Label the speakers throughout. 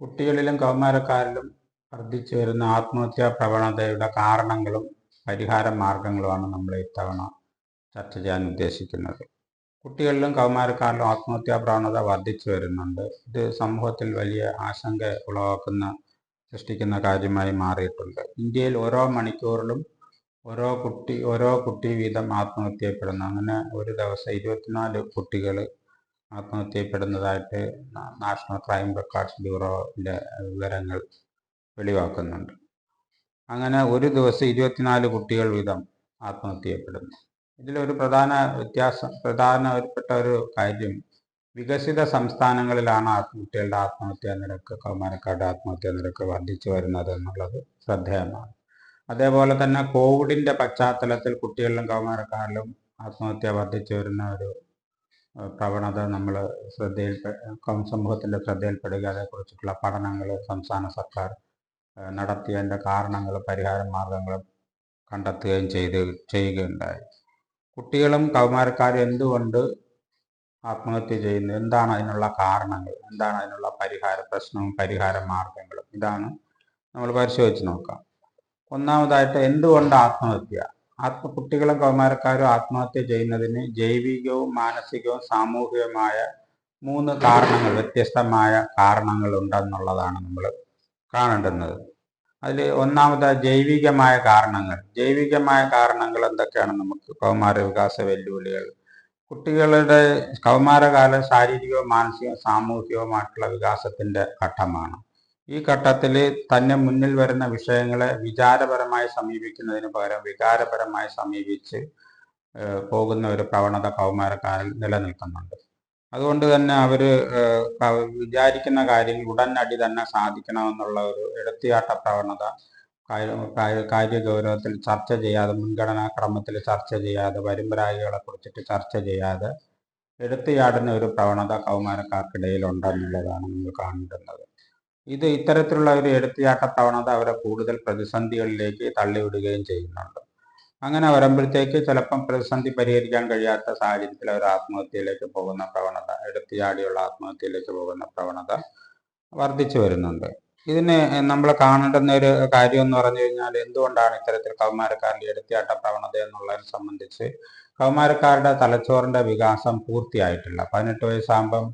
Speaker 1: കുട്ടികളിലും കൗമാരക്കാരിലും വർദ്ധിച്ചു വരുന്ന ആത്മഹത്യാ പ്രവണതയുടെ കാരണങ്ങളും പരിഹാര മാർഗങ്ങളുമാണ് നമ്മൾ ഇത്തവണ ചർച്ച ചെയ്യാൻ ഉദ്ദേശിക്കുന്നത്. കുട്ടികളിലും കൗമാരക്കാരിലും ആത്മഹത്യാ പ്രവണത വർദ്ധിച്ചു വരുന്നുണ്ട്. ഇത് സമൂഹത്തിൽ വലിയ ആശങ്ക ഉളവാക്കുന്ന സൃഷ്ടിക്കുന്ന കാര്യമായി മാറിയിട്ടുണ്ട്. ഇന്ത്യയിൽ ഓരോ മണിക്കൂറിലും ഓരോ കുട്ടി ഓരോ കുട്ടി വീതം ആത്മഹത്യപ്പെടുന്നു. അങ്ങനെ ഒരു ദിവസം ഇരുപത്തിനാല് കുട്ടികൾ ആത്മഹത്യപ്പെടുന്നതായിട്ട് നാഷണൽ ക്രൈം റെക്കോർഡ്സ് ബ്യൂറോയിലെ വിവരങ്ങൾ വെളിവാക്കുന്നുണ്ട്. അങ്ങനെ ഒരു ദിവസം ഇരുപത്തിനാല് കുട്ടികൾ വീതം ആത്മഹത്യപ്പെടുന്നു. ഇതിലൊരു പ്രധാന വ്യത്യാസം പ്രധാനപ്പെട്ട ഒരു കാര്യം വികസിത സംസ്ഥാനങ്ങളിലാണ് കുട്ടികളുടെ ആത്മഹത്യാ നിരക്ക് കൗമാരക്കാരുടെ ആത്മഹത്യാ നിരക്ക് വർദ്ധിച്ചു വരുന്നത് എന്നുള്ളത് ശ്രദ്ധേയമാണ്. അതേപോലെ തന്നെ കോവിഡിന്റെ പശ്ചാത്തലത്തിൽ കുട്ടികളിലും കൗമാരക്കാരിലും ആത്മഹത്യ വർദ്ധിച്ചു വരുന്ന ഒരു പ്രവണത നമ്മൾ ശ്രദ്ധയിൽ സമൂഹത്തിന്റെ ശ്രദ്ധയിൽപ്പെടുക അതേക്കുറിച്ചിട്ടുള്ള പഠനങ്ങൾ സംസ്ഥാന സർക്കാർ നടത്തിയതിന്റെ കാരണങ്ങളും പരിഹാര മാർഗങ്ങളും കണ്ടെത്തുകയും ചെയ്ത് ചെയ്യുകയുണ്ടായി. കുട്ടികളും കൗമാരക്കാരും എന്തുകൊണ്ട് ആത്മഹത്യ ചെയ്യുന്നു? എന്താണ് അതിനുള്ള കാരണങ്ങൾ? എന്താണ് അതിനുള്ള പരിഹാര പ്രശ്നവും പരിഹാര മാർഗങ്ങളും? ഇതാണ് നമ്മൾ പരിശോധിച്ച് നോക്കാം. ഒന്നാമതായിട്ട് എന്തുകൊണ്ട് ആത്മഹത്യ? ആത്മ കുട്ടികളും കൗമാരക്കാരും ആത്മഹത്യ ചെയ്യുന്നതിന് ജൈവികവും മാനസികവും സാമൂഹികവുമായ മൂന്ന് കാരണങ്ങൾ വ്യത്യസ്തമായ കാരണങ്ങൾ ഉണ്ടെന്നുള്ളതാണ് നമ്മൾ കാണേണ്ടുന്നത്. അതിൽ ഒന്നാമത് ജൈവികമായ കാരണങ്ങൾ. ജൈവികമായ കാരണങ്ങൾ എന്തൊക്കെയാണ്? നമുക്ക് കൗമാര വികാസ വെല്ലുവിളികൾ. കുട്ടികളുടെ കൗമാരകാലം ശാരീരികവും മാനസികവും സാമൂഹികവുമായിട്ടുള്ള വികാസത്തിന്റെ ഘട്ടമാണ്. ഈ ഘട്ടത്തിൽ തന്നെ മുന്നിൽ വരുന്ന വിഷയങ്ങളെ വിചാരപരമായി സമീപിക്കുന്നതിന് പകരം വികാരപരമായി സമീപിച്ച് പോകുന്ന ഒരു പ്രവണത കൗമാരക്കാരിൽ നിലനിൽക്കുന്നുണ്ട്. അതുകൊണ്ട് തന്നെ അവർ വിചാരിക്കുന്ന കാര്യങ്ങൾ ഉടനടി തന്നെ സാധിക്കണമെന്നുള്ള ഒരു എടുത്തിയാട്ട പ്രവണത കാര്യഗൗരവത്തിൽ ചർച്ച ചെയ്യാതെ മുൻഗണനാ ക്രമത്തിൽ ചർച്ച ചെയ്യാതെ പരമ്പരാഗികളെ കുറിച്ചിട്ട് ചർച്ച ചെയ്യാതെ എടുത്തിയാടുന്ന ഒരു പ്രവണത കൗമാരക്കാർക്കിടയിൽ ഉണ്ടെന്നുള്ളതാണ് നമ്മൾ കാണേണ്ടുന്നത്. ഇത് ഇത്തരത്തിലുള്ള ഒരു എടുത്തിയാക്കത്തവണത് അവരെ കൂടുതൽ പ്രതിസന്ധികളിലേക്ക് തള്ളിവിടുകയും ചെയ്യുന്നുണ്ട്. അങ്ങനെ വരുമ്പോഴത്തേക്ക് ചിലപ്പം പ്രതിസന്ധി പരിഹരിക്കാൻ കഴിയാത്ത സാഹചര്യത്തിൽ അവർ ആത്മഹത്യയിലേക്ക് പോകുന്ന പ്രവണത എടുത്തിയാടിയുള്ള ആത്മഹത്യയിലേക്ക് പോകുന്ന പ്രവണത വർദ്ധിച്ചു വരുന്നുണ്ട്. ഇതിന് നമ്മൾ കാണേണ്ടുന്ന ഒരു കാര്യം എന്ന് പറഞ്ഞു കഴിഞ്ഞാൽ എന്തുകൊണ്ടാണ് ഇത്തരത്തിൽ കൗമാരക്കാരുടെ എടുത്തിയാട്ട പ്രവണത എന്നുള്ളതിനെ സംബന്ധിച്ച് കൗമാരക്കാരുടെ തലച്ചോറിന്റെ വികാസം പൂർത്തിയായിട്ടില്ല. പതിനെട്ട് വയസ്സാകുമ്പം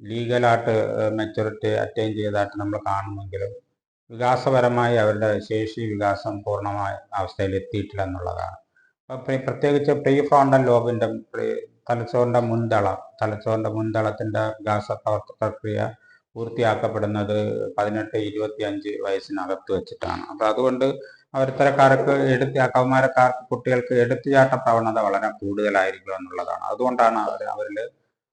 Speaker 1: ലീഗലായിട്ട് മെച്ചൂരിറ്റി അറ്റൈൻ ചെയ്തതായിട്ട് നമ്മൾ കാണുമെങ്കിലും വികാസപരമായി അവരുടെ ശേഷി വികാസം പൂർണമായ അവസ്ഥയിൽ എത്തിയിട്ടില്ല എന്നുള്ളതാണ്. അപ്പം പ്രത്യേകിച്ച് പ്രീ ഫ്രോണ്ടൽ ലോബിന്റെ തലച്ചോറിന്റെ മുൻതളം തലച്ചോറിന്റെ മുൻതളത്തിന്റെ വികാസ പ്രക്രിയ പൂർത്തിയാക്കപ്പെടുന്നത് പതിനെട്ട് ഇരുപത്തി അഞ്ച് വയസ്സിനകത്ത് വെച്ചിട്ടാണ്. അപ്പം അതുകൊണ്ട് അവരിത്തരക്കാർക്ക് എടുത്ത് കൗമാരക്കാർക്ക് കുട്ടികൾക്ക് എടുത്തുചാട്ട പ്രവണത വളരെ കൂടുതലായിരിക്കും എന്നുള്ളതാണ്. അതുകൊണ്ടാണ് അവർ അവരിൽ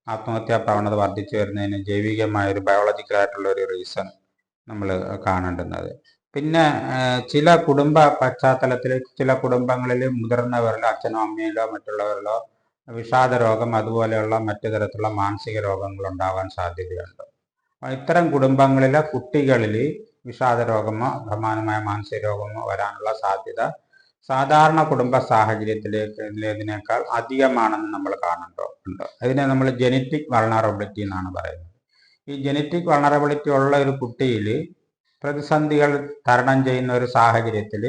Speaker 1: ആത്മഹത്യാ പ്രവണത വർദ്ധിച്ചു വരുന്നതിന് ജൈവികമായ ഒരു ബയോളജിക്കൽ ആയിട്ടുള്ള ഒരു റീസൺ നമ്മൾ കാണേണ്ടുന്നത്. പിന്നെ ചില കുടുംബ പശ്ചാത്തലത്തിൽ ചില കുടുംബങ്ങളിൽ മുതിർന്നവരിലോ അച്ഛനോ അമ്മയിലോ മറ്റുള്ളവരിലോ വിഷാദ രോഗം അതുപോലെയുള്ള മറ്റു തരത്തിലുള്ള മാനസിക രോഗങ്ങൾ ഉണ്ടാവാൻ സാധ്യതയുണ്ട്. ഇത്തരം കുടുംബങ്ങളിലെ കുട്ടികളിൽ വിഷാദ രോഗമോ സമാനമായ മാനസിക രോഗമോ വരാനുള്ള സാധ്യത സാധാരണ കുടുംബ സാഹചര്യത്തിലേക്ക് ഇതിനേക്കാൾ അധികമാണെന്ന് നമ്മൾ കാണേണ്ടതുണ്ട് അതിനെ നമ്മൾ ജനറ്റിക് വൾണറബിലിറ്റി എന്നാണ് പറയുന്നത്. ഈ ജനറ്റിക് വൾണറബിലിറ്റി ഉള്ള ഒരു കുട്ടിയിൽ പ്രതിസന്ധികൾ തരണം ചെയ്യുന്ന ഒരു സാഹചര്യത്തിൽ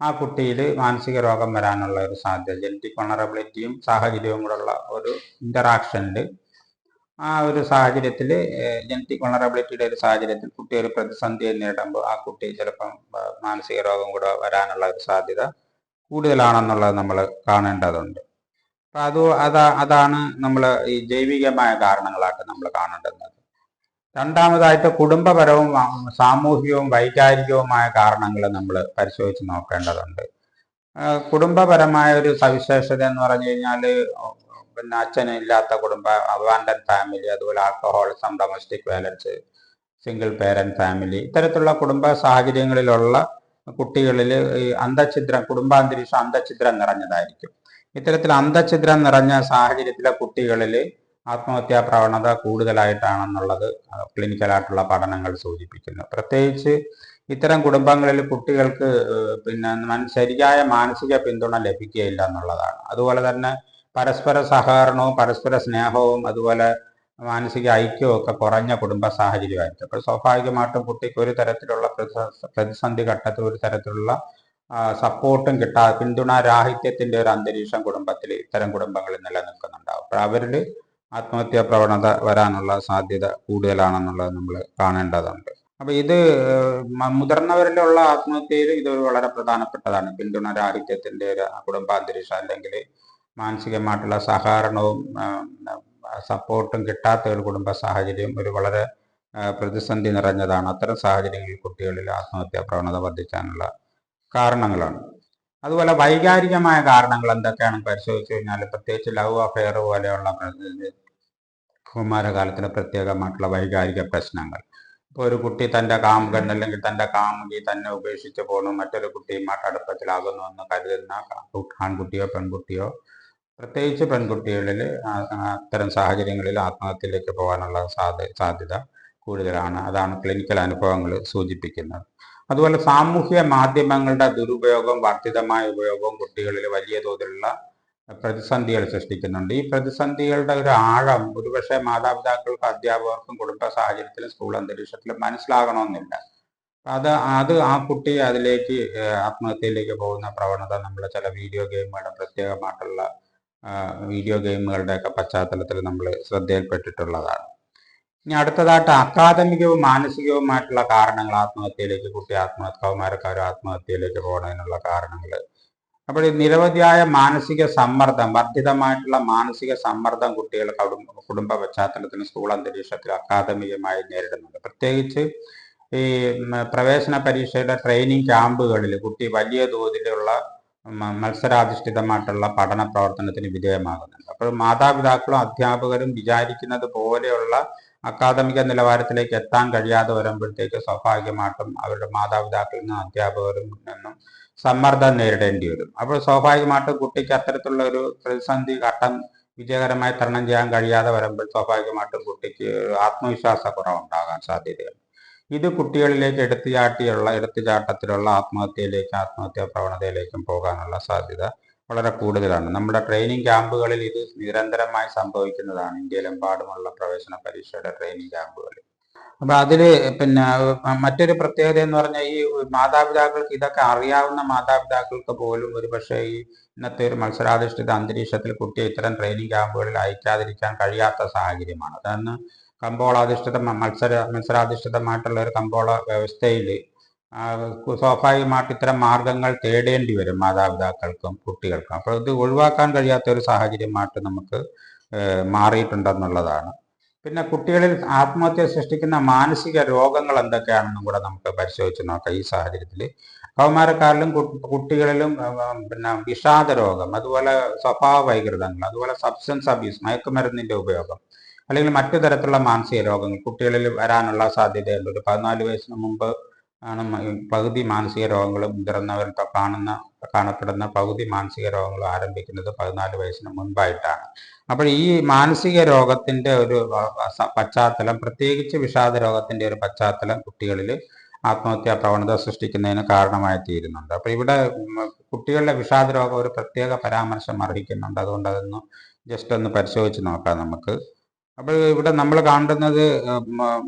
Speaker 1: ആ കുട്ടിയിൽ മാനസിക രോഗം വരാനുള്ള ഒരു സാധ്യത ജനറ്റിക് വൾണറബിലിറ്റിയും സാഹചര്യവും കൂടെയുള്ള ഒരു ഇന്ററാക്ഷനിൽ ആ ഒരു സാഹചര്യത്തിൽ ജനറ്റിക് വൾണറബിലിറ്റിയുടെ ഒരു സാഹചര്യത്തിൽ കുട്ടി ഒരു പ്രതിസന്ധിയെ നേരിടുമ്പോൾ ആ കുട്ടി ചിലപ്പം മാനസിക രോഗം കൂടെ വരാനുള്ള ഒരു സാധ്യത കൂടുതലാണെന്നുള്ളത് നമ്മൾ കാണേണ്ടതുണ്ട്. അപ്പം അത് അതാ അതാണ് നമ്മൾ ഈ ജൈവികമായ കാരണങ്ങളായിട്ട് നമ്മൾ കാണേണ്ടുന്നത്. രണ്ടാമതായിട്ട് കുടുംബപരവും സാമൂഹികവും വൈകാരികവുമായ കാരണങ്ങൾ നമ്മൾ പരിശോധിച്ച് നോക്കേണ്ടതുണ്ട്. കുടുംബപരമായ ഒരു സവിശേഷത എന്ന് പറഞ്ഞു കഴിഞ്ഞാൽ പിന്നെ അച്ഛനില്ലാത്ത കുടുംബം അവാൻഡൻ ഫാമിലി അതുപോലെ alcoholism domestic violence single parent family ഇത്തരത്തിലുള്ള കുടുംബ സാഹചര്യങ്ങളിലുള്ള കുട്ടികളിൽ ഈ അന്തഛിദ്രം കുടുംബാന്തരീക്ഷം അന്തഛിദ്രം നിറഞ്ഞതായിരിക്കും. ഇത്തരത്തിൽ അന്തഛിദ്രം നിറഞ്ഞ സാഹചര്യത്തിലെ കുട്ടികളിൽ ആത്മഹത്യാ പ്രവണത കൂടുതലായിട്ടാണെന്നുള്ളത് ക്ലിനിക്കലായിട്ടുള്ള പഠനങ്ങൾ സൂചിപ്പിക്കുന്നു. പ്രത്യേകിച്ച് ഇത്തരം കുടുംബങ്ങളിൽ കുട്ടികൾക്ക് പിന്നെ ശരിയായ മാനസിക പിന്തുണ ലഭിക്കുകയില്ല എന്നുള്ളതാണ്. അതുപോലെ തന്നെ പരസ്പര സഹകരണവും പരസ്പര സ്നേഹവും അതുപോലെ മാനസിക ഐക്യവും ഒക്കെ കുറഞ്ഞ കുടുംബ സാഹചര്യമായിരിക്കും. അപ്പോൾ സ്വാഭാവികമായിട്ടും കുട്ടിക്ക് ഒരു തരത്തിലുള്ള പ്രതിസന്ധി ഘട്ടത്തിൽ ഒരു തരത്തിലുള്ള സപ്പോർട്ടും കിട്ടാ പിന്തുണ രാഹിത്യത്തിന്റെ ഒരു അന്തരീക്ഷം കുടുംബത്തിൽ ഇത്തരം കുടുംബങ്ങളിൽ നിലനിൽക്കുന്നുണ്ടാവും. അപ്പോൾ അവരിൽ ആത്മഹത്യാ പ്രവണത വരാനുള്ള സാധ്യത കൂടുതലാണെന്നുള്ളത് നമ്മൾ കാണേണ്ടതുണ്ട്. അപ്പൊ ഇത് മുതിർന്നവരിലുള്ള ആത്മഹത്യയിൽ ഇത് വളരെ പ്രധാനപ്പെട്ടതാണ്. പിന്തുണ രാഹിത്യത്തിന്റെ ഒരു കുടുംബാന്തരീക്ഷം അല്ലെങ്കിൽ മാനസികമായിട്ടുള്ള സഹകരണവും സപ്പോർട്ടും കിട്ടാത്ത ഒരു കുടുംബ സാഹചര്യം ഒരു വളരെ പ്രതിസന്ധി നിറഞ്ഞതാണ്. അത്തരം സാഹചര്യങ്ങളിൽ കുട്ടികളിൽ ആത്മഹത്യാ പ്രവണത വർദ്ധിക്കാനുള്ള കാരണങ്ങളാണ്. അതുപോലെ വൈകാരികമായ കാരണങ്ങൾ എന്തൊക്കെയാണ് പരിശോധിച്ചു കഴിഞ്ഞാൽ പ്രത്യേകിച്ച് ലവ് അഫെയർ പോലെയുള്ള കൗമാരകാലത്തിലെ പ്രത്യേകമായിട്ടുള്ള വൈകാരിക പ്രശ്നങ്ങൾ. ഇപ്പോൾ ഒരു കുട്ടി തന്റെ കാമുകൻ അല്ലെങ്കിൽ തന്റെ കാമുകി തന്നെ ഉപേക്ഷിച്ച് പോകുന്നു മറ്റൊരു കുട്ടിയുമായിട്ട് അടുപ്പത്തിലാകുന്നു എന്ന് കരുതുന്ന ആൺകുട്ടിയോ പെൺകുട്ടിയോ പ്രത്യേകിച്ച് പെൺകുട്ടികളിൽ അത്തരം സാഹചര്യങ്ങളിൽ ആത്മഹത്യയിലേക്ക് പോകാനുള്ള സാധ്യത കൂടുതലാണ്. അതാണ് ക്ലിനിക്കൽ അനുഭവങ്ങൾ സൂചിപ്പിക്കുന്നത്. അതുപോലെ സാമൂഹ്യ മാധ്യമങ്ങളുടെ ദുരുപയോഗം വർദ്ധിതമായ ഉപയോഗവും കുട്ടികളിൽ വലിയ തോതിലുള്ള പ്രതിസന്ധികൾ സൃഷ്ടിക്കുന്നുണ്ട്. ഈ പ്രതിസന്ധികളുടെ ഒരു ആഴം ഒരുപക്ഷെ മാതാപിതാക്കൾക്കും അധ്യാപകർക്കും കുടുംബ സാഹചര്യത്തിലും സ്കൂൾ അന്തരീക്ഷത്തിലും മനസ്സിലാകണമെന്നില്ല. അത് അത് ആ കുട്ടി അതിലേക്ക് ആത്മഹത്യയിലേക്ക് പോകുന്ന പ്രവണത നമ്മൾ ചില വീഡിയോ ഗെയിമുകളുടെ പ്രത്യേകമായിട്ടുള്ള വീഡിയോ ഗെയിമുകളുടെയൊക്കെ പശ്ചാത്തലത്തിൽ നമ്മൾ ശ്രദ്ധയിൽപ്പെട്ടിട്ടുള്ളതാണ്. ഇനി അടുത്തതായിട്ട് അക്കാദമികവും മാനസികവുമായിട്ടുള്ള കാരണങ്ങൾ ആത്മഹത്യയിലേക്ക് കുട്ടി ആത്മഹത്യ കൗമാരക്കാർ ആത്മഹത്യയിലേക്ക് പോകുന്നതിനുള്ള കാരണങ്ങൾ. അപ്പോൾ നിരവധിയായ മാനസിക സമ്മർദ്ദം വർദ്ധിതമായിട്ടുള്ള മാനസിക സമ്മർദ്ദം കുട്ടികൾ കുടുംബ കുടുംബ പശ്ചാത്തലത്തിന് സ്കൂൾ അന്തരീക്ഷത്തിൽ അക്കാദമികമായി നേരിടുന്നുണ്ട്. പ്രത്യേകിച്ച് ഈ പ്രവേശന പരീക്ഷയുടെ ട്രെയിനിങ് ക്യാമ്പുകളിൽ കുട്ടി വലിയ തോതിലുള്ള മത്സരാധിഷ്ഠിതമായിട്ടുള്ള പഠന പ്രവർത്തനത്തിന് വിധേയമാകുന്നുണ്ട്. അപ്പോൾ മാതാപിതാക്കളും അധ്യാപകരും വിചാരിക്കുന്നത് പോലെയുള്ള അക്കാദമിക നിലവാരത്തിലേക്ക് എത്താൻ കഴിയാതെ വരുമ്പോഴത്തേക്ക് സ്വാഭാവികമായിട്ടും അവരുടെ മാതാപിതാക്കളിൽ നിന്നും അധ്യാപകരിൽ നിന്നും സമ്മർദ്ദം നേരിടേണ്ടി വരും. അപ്പോൾ സ്വാഭാവികമായിട്ടും കുട്ടിക്ക് അത്തരത്തിലുള്ള ഒരു പ്രതിസന്ധി ഘട്ടം വിജയകരമായി തരണം ചെയ്യാൻ കഴിയാതെ വരുമ്പോൾ സ്വാഭാവികമായിട്ടും കുട്ടിക്ക് ആത്മവിശ്വാസക്കുറവുണ്ടാകാൻ ആത്മവിശ്വാസ കുറവുണ്ടാകാൻ സാധ്യതയുണ്ട്. ഇത് കുട്ടികളിലേക്ക് എടുത്തുചാട്ടിയുള്ള എടുത്തുചാട്ടത്തിലുള്ള ആത്മഹത്യയിലേക്കും ആത്മഹത്യാ പ്രവണതയിലേക്കും പോകാനുള്ള സാധ്യത വളരെ കൂടുതലാണ്. നമ്മുടെ ട്രെയിനിങ് ക്യാമ്പുകളിൽ ഇത് നിരന്തരമായി സംഭവിക്കുന്നതാണ്. ഇന്ത്യയിലെമ്പാടുമുള്ള പ്രവേശന പരീക്ഷയുടെ ട്രെയിനിങ് ക്യാമ്പുകളിൽ അപ്പൊ അതിൽ പിന്നെ മറ്റൊരു പ്രത്യേകത എന്ന് പറഞ്ഞാൽ ഈ മാതാപിതാക്കൾക്ക് ഇതൊക്കെ അറിയാവുന്ന മാതാപിതാക്കൾക്ക് പോലും ഒരു പക്ഷേ ഈ ഇന്നത്തെ ഒരു മത്സരാധിഷ്ഠിത അന്തരീക്ഷത്തിൽ കുട്ടിയെ ഇത്തരം ട്രെയിനിങ് ക്യാമ്പുകളിൽ അയക്കാതിരിക്കാൻ കഴിയാത്ത സാഹചര്യമാണ്. അതാണ് കമ്പോളാധിഷ്ഠിത മത്സര മത്സരാധിഷ്ഠിതമായിട്ടുള്ള ഒരു കമ്പോള വ്യവസ്ഥയിൽ സ്വാഭാവികമായിട്ട് ഇത്തരം മാർഗങ്ങൾ തേടേണ്ടി വരും മാതാപിതാക്കൾക്കും കുട്ടികൾക്കും. അപ്പോൾ ഇത് ഒഴിവാക്കാൻ കഴിയാത്ത ഒരു സാഹചര്യമായിട്ട് നമുക്ക് മാറിയിട്ടുണ്ടെന്നുള്ളതാണ്. പിന്നെ കുട്ടികളിൽ ആത്മഹത്യ സൃഷ്ടിക്കുന്ന മാനസിക രോഗങ്ങൾ എന്തൊക്കെയാണെന്നും കൂടെ നമുക്ക് പരിശോധിച്ച് നോക്കാം ഈ സാഹചര്യത്തിൽ കൗമാരക്കാരിലും കുട്ടികളിലും പിന്നെ വിഷാദ രോഗം അതുപോലെ സ്വഭാവ വൈകൃതങ്ങൾ അതുപോലെ സബ്സ്റ്റൻസ് അബ്യൂസ് മയക്കുമരുന്നിന്റെ ഉപയോഗം അല്ലെങ്കിൽ മറ്റു തരത്തിലുള്ള മാനസിക രോഗങ്ങൾ കുട്ടികളിൽ വരാനുള്ള സാധ്യതയുണ്ട്. ഒരു പതിനാല് വയസ്സിന് മുമ്പ് ആണ് പകുതി മാനസിക രോഗങ്ങൾ മുതിർന്നവരിൽ കാണുന്ന കാണപ്പെടുന്ന പകുതി മാനസിക രോഗങ്ങൾ ആരംഭിക്കുന്നത് പതിനാല് വയസ്സിന് മുൻപായിട്ടാണ് അപ്പോൾ ഈ മാനസിക രോഗത്തിന്റെ ഒരു പശ്ചാത്തലം പ്രത്യേകിച്ച് വിഷാദ രോഗത്തിന്റെ ഒരു പശ്ചാത്തലം കുട്ടികളിൽ ആത്മഹത്യാ പ്രവണത സൃഷ്ടിക്കുന്നതിന് കാരണമായി തീരുന്നുണ്ട് അപ്പോൾ ഇവിടെ കുട്ടികളുടെ വിഷാദ രോഗം ഒരു പ്രത്യേക പരാമർശം അർഹിക്കുന്നുണ്ട്. അതുകൊണ്ട് അതൊന്ന് ജസ്റ്റ് ഒന്ന് പരിശോധിച്ച് നോക്കാം നമുക്ക്. അപ്പോൾ ഇവിടെ നമ്മൾ കാണുന്നത്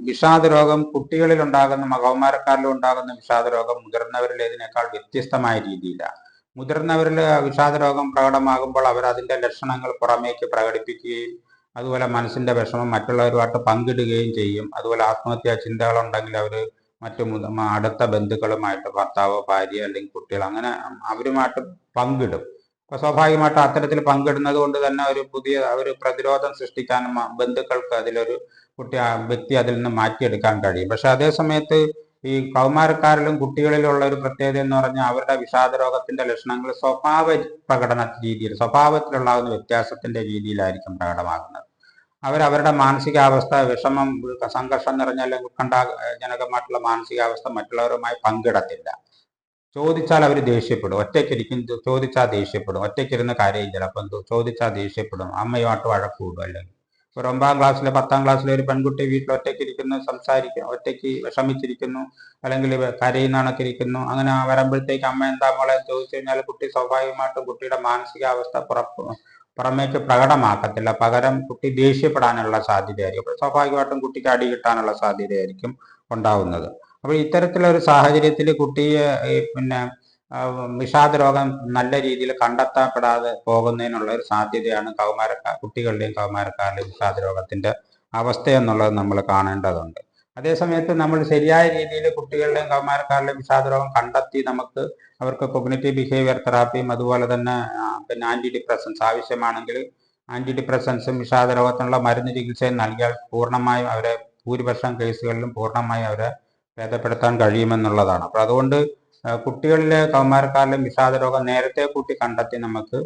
Speaker 1: വിഷാദ രോഗം കുട്ടികളിൽ ഉണ്ടാകുന്ന കൗമാരക്കാരിലും ഉണ്ടാകുന്ന വിഷാദ രോഗം മുതിർന്നവരിലേതിനേക്കാൾ വ്യത്യസ്തമായ രീതിയിലാണ്. മുതിർന്നവരിൽ വിഷാദരോഗം പ്രകടമാകുമ്പോൾ അവർ അതിന്റെ ലക്ഷണങ്ങൾ പുറമേക്ക് പ്രകടിപ്പിക്കുകയും അതുപോലെ മനസ്സിന്റെ വിഷമം മറ്റുള്ളവരുമായിട്ട് പങ്കിടുകയും ചെയ്യും. അതുപോലെ ആത്മഹത്യാ ചിന്തകളുണ്ടെങ്കിൽ അവർ മറ്റു അടുത്ത ബന്ധുക്കളുമായിട്ട് ഭർത്താവോ ഭാര്യ അല്ലെങ്കിൽ കുട്ടികൾ അങ്ങനെ അവരുമായിട്ട് പങ്കിടും. അപ്പൊ സ്വാഭാവികമായിട്ട് അത്തരത്തിൽ പങ്കിടുന്നത് കൊണ്ട് തന്നെ ഒരു പുതിയ ഒരു പ്രതിരോധം സൃഷ്ടിക്കാനും ബന്ധുക്കൾക്ക് അതിലൊരു കുട്ടി വ്യക്തി അതിൽ നിന്ന് മാറ്റിയെടുക്കാൻ കഴിയും. പക്ഷെ അതേ സമയത്ത് ഈ കൗമാരക്കാരിലും കുട്ടികളിലുള്ള ഒരു പ്രത്യേകത എന്ന് പറഞ്ഞാൽ അവരുടെ വിഷാദ രോഗത്തിന്റെ ലക്ഷണങ്ങൾ സ്വഭാവ പ്രകടന രീതിയിൽ സ്വഭാവത്തിലുണ്ടാകുന്ന വ്യത്യാസത്തിന്റെ രീതിയിലായിരിക്കും പ്രകടമാകുന്നത്. അവരവരുടെ മാനസികാവസ്ഥ വിഷമം സംഘർഷം നിറഞ്ഞ അല്ലെങ്കിൽ ഉത്കണ്ഠാജനകമായിട്ടുള്ള മാനസികാവസ്ഥ മറ്റുള്ളവരുമായി പങ്കിടത്തില്ല. ചോദിച്ചാൽ അവർ ദേഷ്യപ്പെടും. ഒറ്റയ്ക്കിരിക്കും ചോദിച്ചാൽ ദേഷ്യപ്പെടും. ഒറ്റയ്ക്കിരുന്ന് കരയും ചിലപ്പം. ചോദിച്ചാൽ ദേഷ്യപ്പെടും. അമ്മയുമായിട്ട് വഴക്കൂടും അല്ലെങ്കിൽ ഒരു ഒമ്പതാം ക്ലാസ്സിലെ പത്താം ക്ലാസ്സിലെ ഒരു പെൺകുട്ടി വീട്ടിൽ ഒറ്റയ്ക്ക് ഇരിക്കുന്നു സംസാരിക്കുന്നു ഒറ്റയ്ക്ക് വിഷമിച്ചിരിക്കുന്നു അല്ലെങ്കിൽ കരയുന്ന കണക്കിരിക്കുന്നു അങ്ങനെ വരുമ്പോഴത്തേക്ക് അമ്മ എന്താ മോളെ ചോദിച്ചു കഴിഞ്ഞാൽ കുട്ടി സ്വാഭാവികമായിട്ടും കുട്ടിയുടെ മാനസികാവസ്ഥ പുറപ്പ് പുറമേക്ക് പ്രകടമാക്കത്തില്ല. പകരം കുട്ടി ദേഷ്യപ്പെടാനുള്ള സാധ്യതയായിരിക്കും. സ്വാഭാവികമായിട്ടും കുട്ടിക്ക് അടി കിട്ടാനുള്ള സാധ്യതയായിരിക്കും ഉണ്ടാവുന്നത്. അപ്പോൾ ഇത്തരത്തിലൊരു സാഹചര്യത്തിൽ കുട്ടിയെ പിന്നെ വിഷാദ രോഗം നല്ല രീതിയിൽ കണ്ടെത്തപ്പെടാതെ പോകുന്നതിനുള്ള ഒരു സാധ്യതയാണ് കൗമാരക്കാർ കുട്ടികളുടെയും കൗമാരക്കാരുടെയും വിഷാദ രോഗത്തിന്റെ അവസ്ഥ എന്നുള്ളത് നമ്മൾ കാണേണ്ടതുണ്ട്. അതേസമയത്ത് നമ്മൾ ശരിയായ രീതിയിൽ കുട്ടികളുടെയും കൗമാരക്കാരുടെയും വിഷാദരോഗം കണ്ടെത്തി നമുക്ക് അവർക്ക് കൊഗ്നറ്റീവ് ബിഹേവിയർ തെറാപ്പിയും അതുപോലെ തന്നെ പിന്നെ ആന്റി ഡിപ്രസൻസ് ആവശ്യമാണെങ്കിൽ ആന്റി ഡിപ്രസൻസും വിഷാദ രോഗത്തിനുള്ള മരുന്ന് ചികിത്സയും നൽകിയാൽ പൂർണമായും അവരെ ഭൂരിപക്ഷം കേസുകളിലും പൂർണമായും അവരെ ഭേദപ്പെടുത്താൻ കഴിയുമെന്നുള്ളതാണ്. അപ്പോൾ അതുകൊണ്ട് കുട്ടികളിലെ കൗമാരക്കാരിലെ വിഷാദ രോഗം നേരത്തെ കൂട്ടി കണ്ടെത്തി നമുക്ക്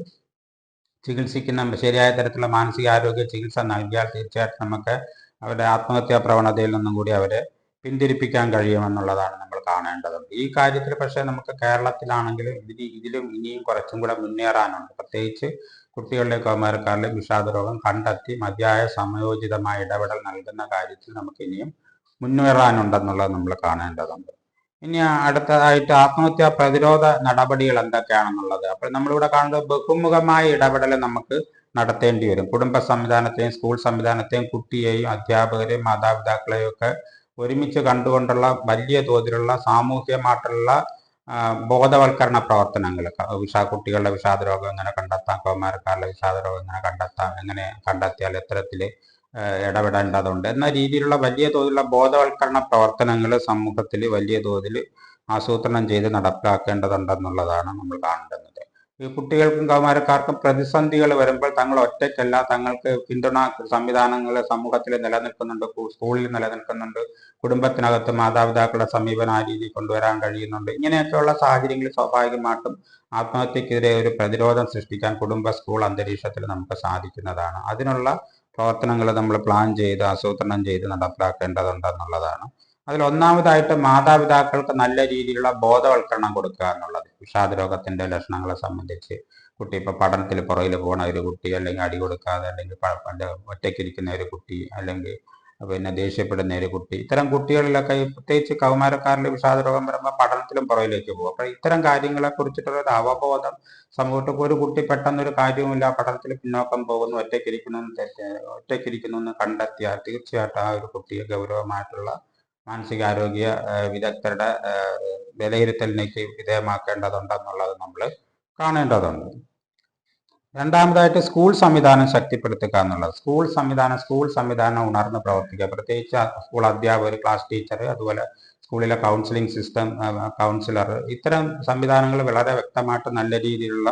Speaker 1: ചികിത്സിക്കുന്ന ശരിയായ തരത്തിലുള്ള മാനസികാരോഗ്യ ചികിത്സ നൽകിയാൽ തീർച്ചയായിട്ടും നമുക്ക് അവരുടെ ആത്മഹത്യാ പ്രവണതയിൽ നിന്നും കൂടി അവരെ പിന്തിരിപ്പിക്കാൻ കഴിയുമെന്നുള്ളതാണ് നമ്മൾ കാണേണ്ടതുണ്ട്. ഈ കാര്യത്തിൽ പക്ഷേ നമുക്ക് കേരളത്തിലാണെങ്കിലും ഇതിന് ഇതിലും ഇനിയും കുറച്ചും കൂടെ മുന്നേറാനുണ്ട്. പ്രത്യേകിച്ച് കുട്ടികളുടെ കൗമാരക്കാരിലെ വിഷാദരോഗം കണ്ടെത്തി മതിയായ സമയോചിതമായ ഇടപെടൽ നൽകുന്ന കാര്യത്തിൽ നമുക്ക് ഇനിയും മുന്നേറാനുണ്ടെന്നുള്ളത് നമ്മൾ കാണേണ്ടതുണ്ട്. ഇനി അടുത്തതായിട്ട് ആത്മഹത്യാ പ്രതിരോധ നടപടികൾ എന്തൊക്കെയാണെന്നുള്ളത്. അപ്പോൾ നമ്മളിവിടെ കാണുന്നത് ബഹുമുഖമായ ഇടപെടൽ നമുക്ക് നടത്തേണ്ടി വരും. കുടുംബ സംവിധാനത്തെയും സ്കൂൾ സംവിധാനത്തെയും കുട്ടിയെയും അധ്യാപകരെയും മാതാപിതാക്കളെയും ഒക്കെ ഒരുമിച്ച് കണ്ടുകൊണ്ടുള്ള വലിയ തോതിലുള്ള സാമൂഹ്യമായിട്ടുള്ള ബോധവൽക്കരണ പ്രവർത്തനങ്ങൾ. വിഷാ കുട്ടികളുടെ വിഷാദരോഗം എങ്ങനെ കണ്ടെത്താം? കൗമാരക്കാരുടെ വിഷാദരോഗം എങ്ങനെ കണ്ടെത്താം? എങ്ങനെ കണ്ടെത്തിയാൽ എത്തരത്തിൽ ഇടപെടേണ്ടതുണ്ട്. എന്ന രീതിയിലുള്ള വലിയ തോതിലുള്ള ബോധവൽക്കരണ പ്രവർത്തനങ്ങൾ സമൂഹത്തിൽ വലിയ തോതിൽ ആസൂത്രണം ചെയ്ത് നടപ്പിലാക്കേണ്ടതുണ്ടെന്നുള്ളതാണ് നമ്മൾ കാണേണ്ടത്. ഈ കുട്ടികൾക്കും കൗമാരക്കാർക്കും പ്രതിസന്ധികൾ വരുമ്പോൾ തങ്ങൾ ഒറ്റയ്ക്കല്ല തങ്ങൾക്ക് പിന്തുണ സംവിധാനങ്ങൾ സമൂഹത്തിൽ നിലനിൽക്കുന്നുണ്ട് സ്കൂളിൽ നിലനിൽക്കുന്നുണ്ട് കുടുംബത്തിനകത്ത് മാതാപിതാക്കളുടെ സമീപനം ആ രീതിയിൽ കൊണ്ടുവരാൻ കഴിയുന്നുണ്ട്. ഇങ്ങനെയൊക്കെയുള്ള സാഹചര്യങ്ങളിൽ സ്വാഭാവികമായിട്ടും ആത്മഹത്യക്കെതിരെ ഒരു പ്രതിരോധം സൃഷ്ടിക്കാൻ കുടുംബ സ്കൂൾ അന്തരീക്ഷത്തിൽ നമുക്ക് സാധിക്കുന്നതാണ്. അതിനുള്ള പ്രവർത്തനങ്ങൾ നമ്മൾ പ്ലാൻ ചെയ്ത് ആസൂത്രണം ചെയ്ത് നടപ്പിലാക്കേണ്ടതുണ്ടെന്നുള്ളതാണ് അതിൽ ഒന്നാമതായിട്ട് മാതാപിതാക്കൾക്ക് നല്ല രീതിയിലുള്ള ബോധവൽക്കരണം കൊടുക്കുക എന്നുള്ളത്. വിഷാദ രോഗത്തിന്റെ ലക്ഷണങ്ങളെ സംബന്ധിച്ച് കുട്ടി ഇപ്പൊ പഠനത്തിൽ പുറകിൽ പോണ ഒരു കുട്ടി അല്ലെങ്കിൽ അടി കൊടുക്കാതെ അല്ലെങ്കിൽ ഒറ്റയ്ക്കിരിക്കുന്ന ഒരു കുട്ടി അല്ലെങ്കിൽ പിന്നെ ദേഷ്യപ്പെടുന്ന ഒരു കുട്ടി. ഇത്തരം കുട്ടികളിലൊക്കെ പ്രത്യേകിച്ച് കൗമാരക്കാരിലെ വിഷാദ രോഗം വരുമ്പോൾ പഠനത്തിലും പുറകിലേക്ക് പോകും. അപ്പൊ ഇത്തരം കാര്യങ്ങളെ കുറിച്ചിട്ടുള്ള ഒരു അവബോധം സമൂഹത്തിൽ ഒരു കുട്ടി പെട്ടെന്ന് ഒരു കാര്യവുമില്ല പഠനത്തിൽ പിന്നോക്കം പോകുന്നു ഒറ്റക്കിരിക്കുന്നു തെറ്റ് ഒറ്റയ്ക്കിരിക്കുന്നു എന്ന് കണ്ടെത്തിയാൽ തീർച്ചയായിട്ടും ആ ഒരു കുട്ടിയെ ഗൗരവമായിട്ടുള്ള മാനസികാരോഗ്യ വിദഗ്ധരുടെ വിലയിരുത്തലിലേക്ക് വിധേയമാക്കേണ്ടതുണ്ടെന്നുള്ളത് നമ്മൾ കാണേണ്ടതുണ്ട്. രണ്ടാമതായിട്ട് സ്കൂൾ സംവിധാനം ശക്തിപ്പെടുത്തുക എന്നുള്ളത്. സ്കൂൾ സംവിധാനം സ്കൂൾ സംവിധാനം ഉണർന്ന് പ്രവർത്തിക്കുക. പ്രത്യേകിച്ച് സ്കൂൾ അധ്യാപകർ ക്ലാസ് ടീച്ചർ അതുപോലെ സ്കൂളിലെ കൗൺസിലിംഗ് സിസ്റ്റം കൗൺസിലർ ഇത്തരം സംവിധാനങ്ങൾ വളരെ വ്യക്തമായിട്ട് നല്ല രീതിയിലുള്ള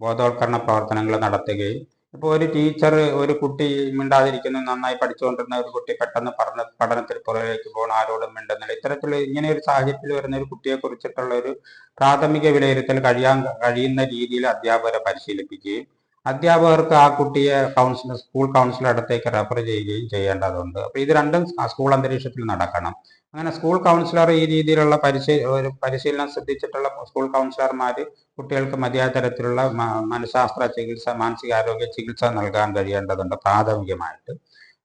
Speaker 1: ബോധവൽക്കരണ പ്രവർത്തനങ്ങൾ നടത്തുകയും ഇപ്പോൾ ഒരു ടീച്ചർ ഒരു കുട്ടി മിണ്ടാതിരിക്കുന്നു നന്നായി പഠിച്ചുകൊണ്ടിരുന്ന ഒരു കുട്ടി പെട്ടെന്ന് പഠന പഠനത്തിൽ പുറകിലേക്ക് പോകണം ആരോടും മിണ്ടുന്നില്ല. ഇത്തരത്തിലുള്ള ഇങ്ങനെ ഒരു സാഹചര്യത്തിൽ വരുന്ന ഒരു കുട്ടിയെ കുറിച്ചിട്ടുള്ള ഒരു പ്രാഥമിക വിലയിരുത്തൽ കഴിയാൻ കഴിയുന്ന രീതിയിൽ അധ്യാപകരെ പരിശീലിപ്പിക്കുകയും അധ്യാപകർക്ക് ആ കുട്ടിയെ കൗൺസിലർ സ്കൂൾ കൗൺസിലർ അടുത്തേക്ക് റെഫർ ചെയ്യുകയും ചെയ്യേണ്ടതുണ്ട്. അപ്പോൾ ഇത് രണ്ടും സ്കൂൾ അന്തരീക്ഷത്തിൽ നടക്കണം. അങ്ങനെ സ്കൂൾ കൗൺസിലർ ഈ രീതിയിലുള്ള പരിശീലനം ശ്രദ്ധിച്ചിട്ടുള്ള സ്കൂൾ കൗൺസിലർമാർ കുട്ടികൾക്ക് മതിയായ തരത്തിലുള്ള മനഃശാസ്ത്ര ചികിത്സ മാനസികാരോഗ്യ ചികിത്സ നൽകാൻ കഴിയേണ്ടതുണ്ട് പ്രാഥമികമായിട്ട്.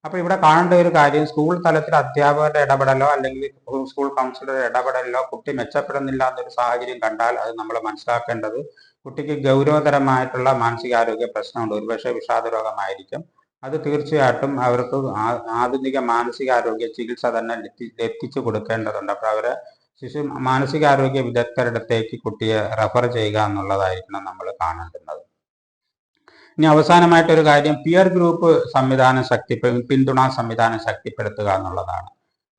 Speaker 1: അപ്പോൾ ഇവിടെ കാണേണ്ട ഒരു കാര്യം സ്കൂൾ തലത്തിൽ അധ്യാപകരുടെ ഇടപെടലോ അല്ലെങ്കിൽ സ്കൂൾ കൗൺസിലറുടെ ഇടപെടലിലോ കുട്ടി മെച്ചപ്പെടുന്നില്ല എന്നൊരു സാഹചര്യം കണ്ടാൽ അത് നമ്മൾ മനസ്സിലാക്കേണ്ടത് കുട്ടിക്ക് ഗൗരവതരമായിട്ടുള്ള മാനസികാരോഗ്യ പ്രശ്നമുണ്ട്. ഒരുപക്ഷെ വിഷാദ രോഗമായിരിക്കും അത് തീർച്ചയായിട്ടും അവർക്ക് ആധുനിക മാനസികാരോഗ്യ ചികിത്സ തന്നെ എത്തിച്ചു കൊടുക്കേണ്ടതുണ്ട്. അപ്പോൾ അവരെ ശിശു മാനസികാരോഗ്യ വിദഗ്ധരിടത്തേക്ക് കുട്ടിയെ റെഫർ ചെയ്യുക എന്നുള്ളതായിരിക്കണം നമ്മൾ കാണേണ്ടുന്നത്. ഇനി അവസാനമായിട്ട് ഒരു കാര്യം പിയർ ഗ്രൂപ്പ് സംവിധാനം ശക്തി പിന്തുണാ സംവിധാനം ശക്തിപ്പെടുത്തുക എന്നുള്ളതാണ്.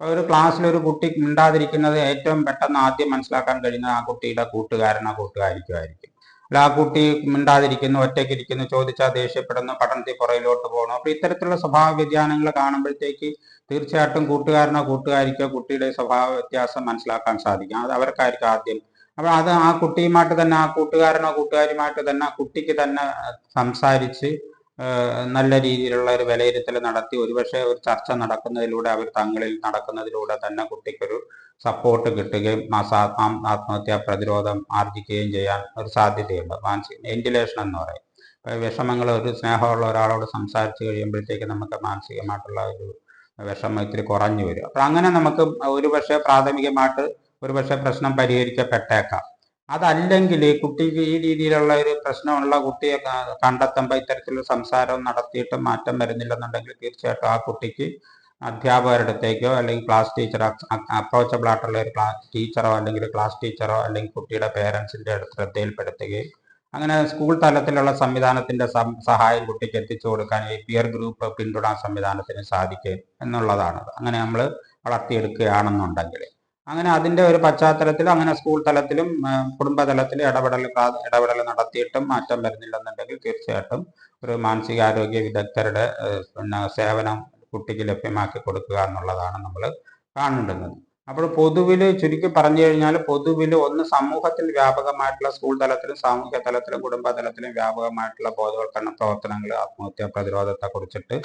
Speaker 1: അപ്പോൾ ഒരു ക്ലാസ്സിൽ ഒരു കുട്ടി മിണ്ടാതിരിക്കുന്നത് ഏറ്റവും പെട്ടെന്ന് ആദ്യം മനസ്സിലാക്കാൻ കഴിയുന്നത് ആ കുട്ടിയുടെ കൂട്ടുകാരനോ കൂട്ടുകാരിക്കുമായിരിക്കും ആ കുട്ടി മിണ്ടാതിരിക്കുന്നു ഒറ്റയ്ക്കിരിക്കുന്നു ചോദിച്ചാൽ ദേഷ്യപ്പെടുന്നു പഠനത്തിൽ പുറയിലോട്ട് പോകണം അപ്പൊ ഇത്തരത്തിലുള്ള സ്വഭാവ വ്യതിയാനങ്ങൾ കാണുമ്പോഴത്തേക്ക് തീർച്ചയായിട്ടും കൂട്ടുകാരനോ കൂട്ടുകാരിക്കോ കുട്ടിയുടെ സ്വഭാവ വ്യത്യാസം മനസ്സിലാക്കാൻ സാധിക്കും. അത് അവർക്കായിരിക്കും ആദ്യം. അപ്പൊ അത് ആ കുട്ടിയുമായിട്ട് തന്നെ ആ കൂട്ടുകാരനോ കൂട്ടുകാരിയുമായിട്ട് തന്നെ ആ കുട്ടിക്ക് തന്നെ സംസാരിച്ച് നല്ല രീതിയിലുള്ള ഒരു വിലയിരുത്തൽ നടത്തി ഒരുപക്ഷെ ഒരു ചർച്ച നടക്കുന്നതിലൂടെ അവർ തങ്ങളിൽ നടക്കുന്നതിലൂടെ തന്നെ കുട്ടിക്കൊരു സപ്പോർട്ട് കിട്ടുകയും ആത്മഹത്യാ പ്രതിരോധം ആർജിക്കുകയും ചെയ്യാൻ ഒരു സാധ്യതയുണ്ട്. മാനസിക വെന്റിലേഷൻ എന്ന് പറയും. ഇപ്പൊ വിഷമങ്ങൾ ഒരു സ്നേഹമുള്ള ഒരാളോട് സംസാരിച്ച് കഴിയുമ്പോഴത്തേക്ക് നമുക്ക് മാനസികമായിട്ടുള്ള ഒരു വിഷമം ഇത്തിരി കുറഞ്ഞു വരും. അപ്പൊ അങ്ങനെ നമുക്ക് ഒരുപക്ഷെ പ്രാഥമികമായിട്ട് ഒരുപക്ഷെ പ്രശ്നം പരിഹരിക്കപ്പെട്ടേക്കാം. അതല്ലെങ്കിൽ കുട്ടിക്ക് ഈ രീതിയിലുള്ള ഒരു പ്രശ്നമുള്ള കുട്ടിയെ കണ്ടെത്തുമ്പോൾ ഇത്തരത്തിലുള്ള സംസാരം നടത്തിയിട്ട് മാറ്റം വരുന്നില്ലെന്നുണ്ടെങ്കിൽ തീർച്ചയായിട്ടും ആ കുട്ടിക്ക് അധ്യാപകരുടെ അടുത്തേക്കോ അല്ലെങ്കിൽ ക്ലാസ് ടീച്ചർ അപ്രോച്ചബിൾ ആയിട്ടുള്ള ഒരു ക്ലാസ് ടീച്ചറോ അല്ലെങ്കിൽ ക്ലാസ് ടീച്ചറോ അല്ലെങ്കിൽ കുട്ടിയുടെ പേരൻസിന്റെ അടുത്ത് ശ്രദ്ധയിൽപ്പെടുത്തുകയും അങ്ങനെ സ്കൂൾ തലത്തിലുള്ള സംവിധാനത്തിന്റെ സഹായം കുട്ടിക്ക് എത്തിച്ചു കൊടുക്കാൻ ഈ പിയർ ഗ്രൂപ്പ് പിന്തുണാ സംവിധാനത്തിന് സാധിക്കും എന്നുള്ളതാണ്. അങ്ങനെ നമ്മൾ വളർത്തിയെടുക്കുകയാണെന്നുണ്ടെങ്കിൽ അങ്ങനെ അതിന്റെ ഒരു പശ്ചാത്തലത്തിൽ അങ്ങനെ സ്കൂൾ തലത്തിലും കുടുംബതലത്തിലും കുടുംബ തലത്തിലും ഇടപെടൽ ഇടപെടൽ നടത്തിയിട്ടും മാറ്റം വരുന്നില്ലെന്നുണ്ടെങ്കിൽ തീർച്ചയായിട്ടും ഒരു മാനസികാരോഗ്യ വിദഗ്ധരുടെ പിന്നെ സേവനം കുട്ടിക്ക് ലഭ്യമാക്കി കൊടുക്കുക എന്നുള്ളതാണ് നമ്മൾ കാണേണ്ടുന്നത്. അപ്പോൾ പൊതുവിൽ ചുരുക്കി പറഞ്ഞു കഴിഞ്ഞാൽ പൊതുവിൽ ഒന്ന് സമൂഹത്തിൽ വ്യാപകമായിട്ടുള്ള സ്കൂൾ തലത്തിലും സാമൂഹ്യ തലത്തിലും കുടുംബ തലത്തിലും വ്യാപകമായിട്ടുള്ള ബോധവൽക്കരണ പ്രവർത്തനങ്ങൾ ആത്മഹത്യാ പ്രതിരോധത്തെ കുറിച്ചിട്ട്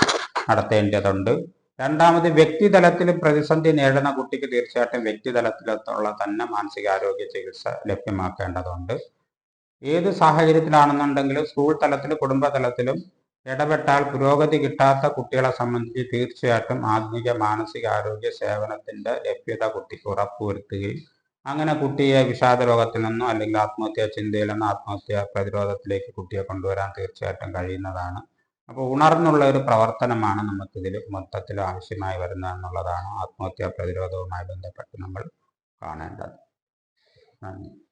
Speaker 1: നടത്തേണ്ടതുണ്ട്. രണ്ടാമത് വ്യക്തിതലത്തിൽ പ്രതിസന്ധി നേടുന്ന കുട്ടിക്ക് തീർച്ചയായിട്ടും വ്യക്തിതലത്തിലുള്ള തന്നെ മാനസികാരോഗ്യ ചികിത്സ ലഭ്യമാക്കേണ്ടതുണ്ട്. ഏത് സാഹചര്യത്തിലാണെന്നുണ്ടെങ്കിലും സ്കൂൾ തലത്തിലും കുടുംബതലത്തിലും ഇടപെട്ടാൽ പുരോഗതി കിട്ടാത്ത കുട്ടികളെ സംബന്ധിച്ച് തീർച്ചയായിട്ടും ആധുനിക മാനസികാരോഗ്യ സേവനത്തിന്റെ ലഭ്യത കുട്ടിക്ക് ഉറപ്പുവരുത്തുകയും അങ്ങനെ കുട്ടിയെ വിഷാദ രോഗത്തിൽ നിന്നോ അല്ലെങ്കിൽ ആത്മഹത്യാ ചിന്തയിൽ നിന്നോ ആത്മഹത്യാ പ്രതിരോധത്തിലേക്ക് കുട്ടിയെ കൊണ്ടുവരാൻ തീർച്ചയായിട്ടും കഴിയുന്നതാണ്. അപ്പോൾ ഉണർന്നുള്ള ഒരു പ്രവർത്തനമാണ് നമുക്കിതിൽ മൊത്തത്തിൽ ആവശ്യമായി വരുന്നത് എന്നുള്ളതാണ് ആത്മഹത്യാ പ്രതിരോധവുമായി ബന്ധപ്പെട്ട് നമ്മൾ കാണേണ്ടത്. നന്ദി.